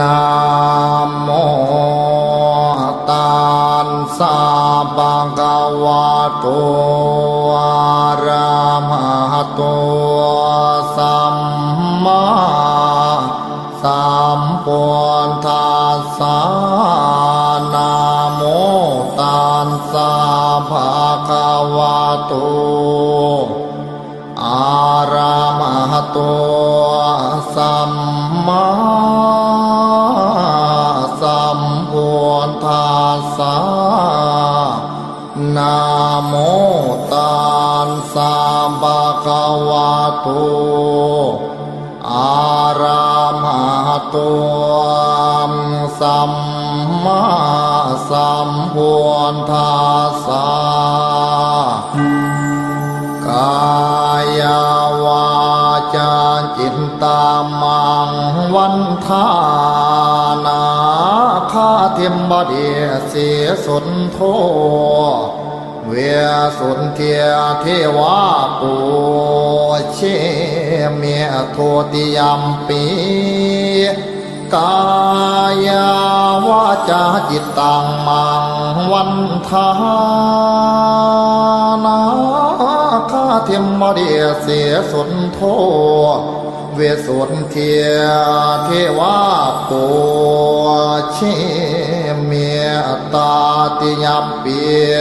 นะโมตัสสะภะคะวะโตอะระหะโตสัมมาสัมพุทธัสสะนะโมตัสสะภะคะวะโตอาระมหะโตสัมมา พุทธัสสะนะโมตัสสะภะคะวะโตอาระมหะโตสัมมาสัมพุทธัสสะกายวาจาจินตามังวันทา ทมบดีเสียสุนโทเวสุนเทียเทวาปูเชเมียโทติยมปีกายาวาจาจิตตังมังวันทา เทมมเดียเสียสุนโท เวสุนเทียเทวาปูเชเมียตาติยมเปีย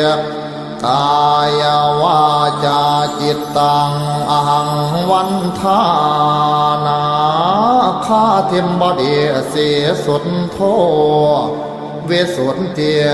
กายวาจาจิตตังอหังวันทานาคาเทมบดีเสียสุนโท เวสุนเตีย